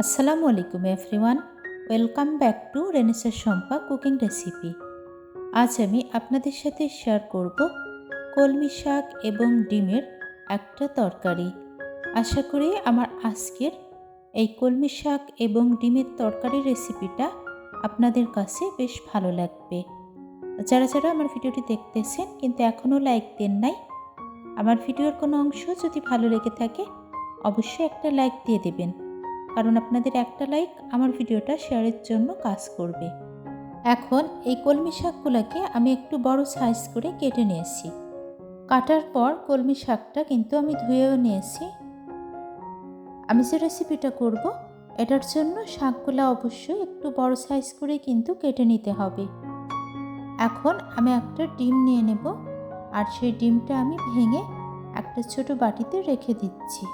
আসসালামু আলাইকুম everyone. Welcome back to রেনেসার শম্পা কুকিং রেসিপি। আজ আমি আপনাদের সাথে শেয়ার করব কলমি শাক এবং ডিমের একটা তরকারি। আশা করি আমার আজকের এই কলমি শাক এবং ডিমের তরকারি রেসিপিটা আপনাদের কাছে বেশ ভালো লাগবে। যারা যারা আমার ভিডিওটি দেখতেছেন কিন্তু এখনও লাইক দেন নাই, আমার ভিডিওর কোনো অংশ যদি ভালো লেগে থাকে, অবশ্যই একটা লাইক দিয়ে দেবেন। কারণ আপনাদের একটা লাইক আমার ভিডিওটা শেয়ারের জন্য কাজ করবে। এখন এই কলমি শাকগুলোকে আমি একটু বড় সাইজ করে কেটে নিয়েছি। কাটার পর কলমি শাকটা কিন্তু আমি ধুয়েও নিয়েছি। আমি যে রেসিপিটা করব, এটার জন্য শাকগুলো অবশ্যই একটু বড় সাইজ করে কিন্তু কেটে নিতে হবে। এখন আমি একটা ডিম নিয়ে নেব, আর সেই ডিমটা আমি ভেঙে একটা ছোট বাটিতে রেখে দিচ্ছি।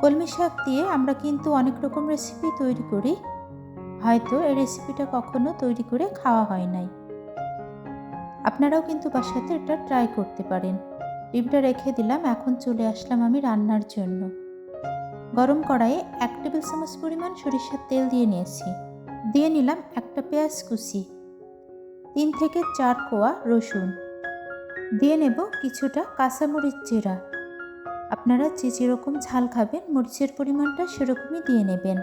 কলমি শাক দিয়ে আমরা কিন্তু অনেক রকম রেসিপি তৈরি করি। হয়তো এই রেসিপিটা কখনো তৈরি করে খাওয়া হয় নাই। আপনারাও কিন্তু বাসাতে এটা ট্রাই করতে পারেন। ডিমটা রেখে দিলাম, এখন চলে আসলাম আমি রান্নার জন্য। গরম কড়াইয়ে এক টেবিল চামচ পরিমাণ সরিষার তেল দিয়ে নিয়েছি। দিয়ে নিলাম একটা পেঁয়াজ কুচি, তিন থেকে চার কোয়া রসুন। দিয়ে নেব কিছুটা কাঁচামরিচ চেরা আপনারা যে যেরকম ঝাল খাবেন, মরিচের পরিমাণটা সেরকমই দিয়ে নেবেন।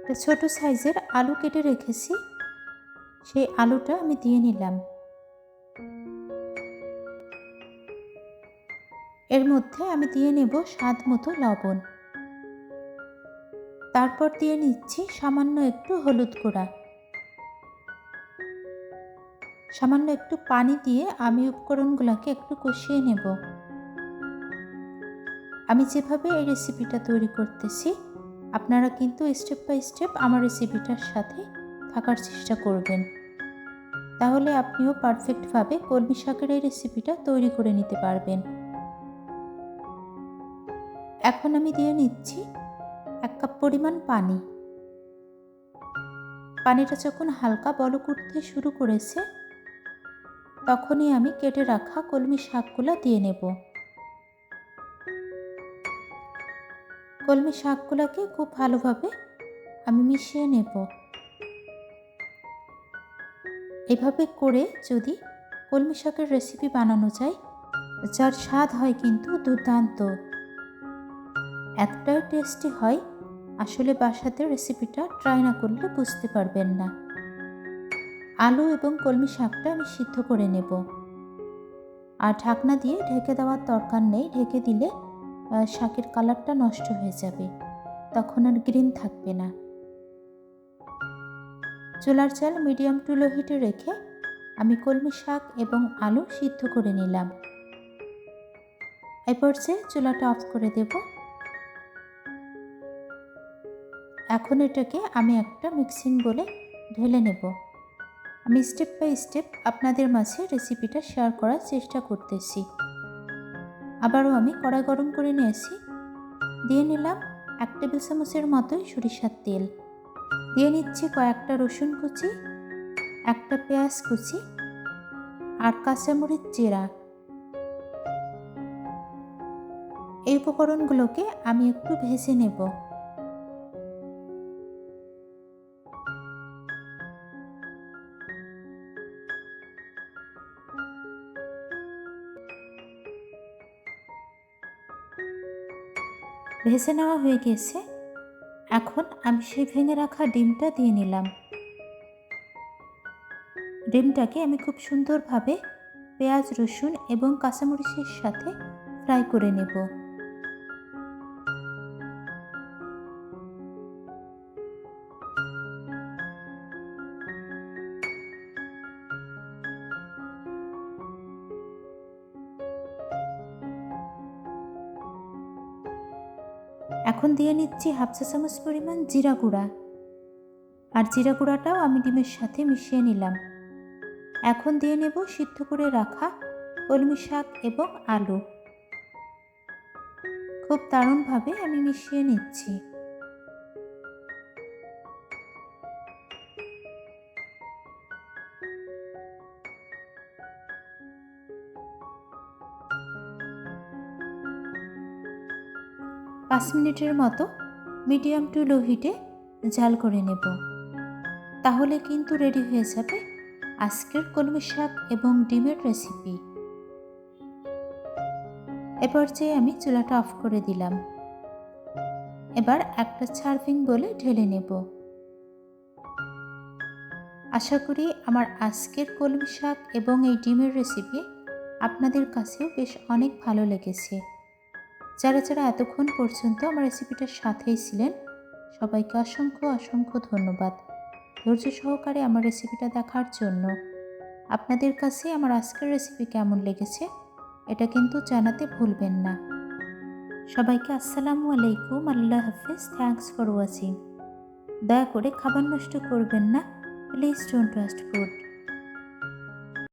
একটা ছোটো সাইজের আলু কেটে রেখেছি। সেই আলুটা আমি দিয়ে নিলাম। এর মধ্যে আমি দিয়ে নেব স্বাদ মতো লবণ। তারপর দিয়ে নিচ্ছি সামান্য একটু হলুদ গুঁড়া। সামান্য একটু পানি দিয়ে আমি উপকরণগুলোকে একটু কষিয়ে নেব। আমি যেভাবে এই রেসিপিটা তৈরি করতেছি, আপনারা কিন্তু স্টেপ বাই স্টেপ আমার রেসিপিটার সাথে থাকার চেষ্টা করবেন। তাহলে আপনিও পারফেক্টভাবে কলমি শাকের এই রেসিপিটা তৈরি করে নিতে পারবেন। এখন আমি দিয়ে নিচ্ছি এক কাপ পরিমাণ পানি। পানিটা যখন হালকা বলক উঠতে শুরু করেছে, তখনই আমি কেটে রাখা কলমি শাকগুলো দিয়ে নেব। কলমি শাকগুলোকে খুব ভালোভাবে আমি মিশিয়ে নেব। এভাবে করে যদি কলমি শাকের রেসিপি বানানো যায়, যার স্বাদ হয় কিন্তু দুর্দান্ত। এতটাই টেস্টি হয়, আসলে বাসাতে রেসিপিটা ট্রাই না করলে বুঝতে পারবেন না। আলু এবং কলমি শাকটা আমি সিদ্ধ করে নেব। আর ঢাকনা দিয়ে ঢেকে দেওয়ার দরকার নেই, ঢেকে দিলে শাকের কালারটা নষ্ট হয়ে যাবে। তখন আর গ্রিন থাকবে না। চুলার চাল মিডিয়াম টু লো হিটে রেখে আমি কলমি শাক এবং আলু সিদ্ধ করে নিলাম। এই পর্যায়ে চুলাটা অফ করে দেব। এখন এটাকে আমি একটা মিক্সিং বলে ঢেলে নেব। আমি স্টেপ বাই স্টেপ আপনাদের মাঝে রেসিপিটা শেয়ার করার চেষ্টা করতেছি। আবারও আমি কড়াই গরম করে নিয়েছি। দিয়ে নিলাম এক টেবিল চামচের মতোই সরিষার তেল। দিয়ে নিচ্ছি কয়েকটা রসুন কুচি, একটা পেঁয়াজ কুচি আর কাঁচামরিচ চেরা এই উপকরণগুলোকে আমি একটু ভেজে নেব। ভেজে নেওয়া হয়ে গেছে। এখন আমি সেই ভেঙে রাখা ডিমটা দিয়ে নিলাম। ডিমটাকে আমি খুব সুন্দরভাবে পেঁয়াজ, রসুন এবং কাঁচামরিচের সাথে ফ্রাই করে নেব। এখন দিয়ে নিচ্ছি হাফ চা চামচ পরিমাণ জিরা গুঁড়া। আর জিরা গুঁড়াটাও আমি ডিমের সাথে মিশিয়ে নিলাম। এখন দিয়ে নেব সিদ্ধ করে রাখা কলমি শাক এবং আলু। খুব দারুণভাবে আমি মিশিয়ে নিচ্ছি। পাঁচ মিনিটের মতো মিডিয়াম টু লো হিটে জাল করে নেব। তাহলে কিন্তু রেডি হয়ে যাবে আজকের কলমি শাক এবং ডিমের রেসিপি। এবার যে আমি চুলাটা অফ করে দিলাম, এবার একটা সার্ভিং বলে ঢেলে নেব। আশা করি আমার আজকের কলমি শাক এবং এই ডিমের রেসিপি আপনাদের কাছেও বেশ অনেক ভালো লেগেছে। যারা যারা এতক্ষণ পর্যন্ত আমার রেসিপিটার সাথেই ছিলেন, সবাইকে অসংখ্য অসংখ্য ধন্যবাদ। ধৈর্য সহকারে আমার রেসিপিটা দেখার জন্য। আপনাদের কাছে আমার আজকের রেসিপি কেমন লেগেছে, এটা কিন্তু জানাতে ভুলবেন না। সবাইকে আসসালামু আলাইকুম, আল্লাহ হাফিজ থ্যাংকস ফর ওয়াচিং দয়া করে খাবার নষ্ট করবেন না প্লিজ ডোন্ট ওয়েস্ট ফুড